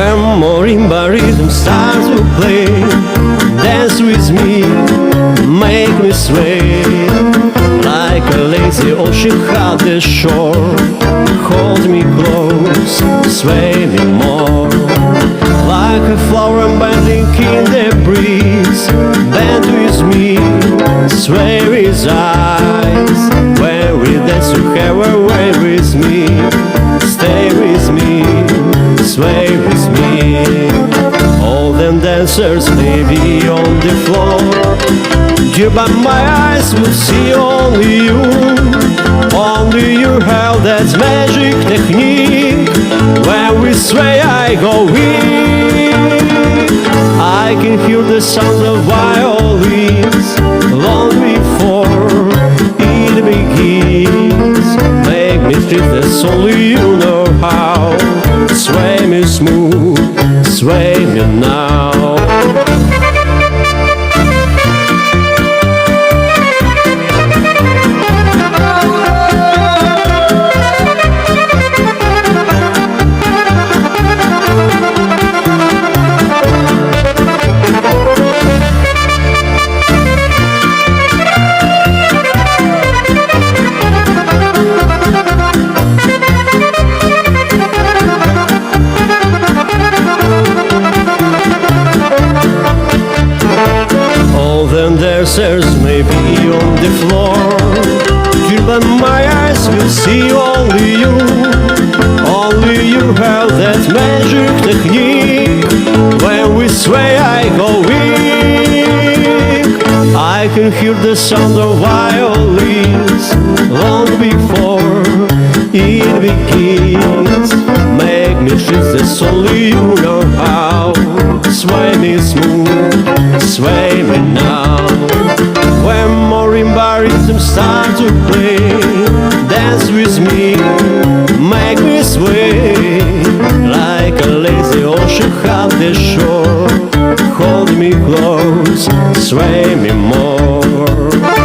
Where marimba rhythm stars will play Dance with me, make me sway. Like a lazy ocean on the shore Hold me close, sway me more. Like a flower dancers may be on the floor. Dear, but my eyes will see only you. Only you have that magic technique. Where we sway, I go weak. I can hear the sound of violins long before it begins. Make me feel that only you know how. Sway me smooth, sway me now. The dancers may be on the floor. But my eyes will see only you. Only you have that magic technique. When we sway, I go weak. I can hear the sound of violins long before it begins. Shift this only you know how. Sway me smooth, sway me now. Start to play, dance with me, make me sway like a lazy ocean at the shore. Hold me close, sway me more.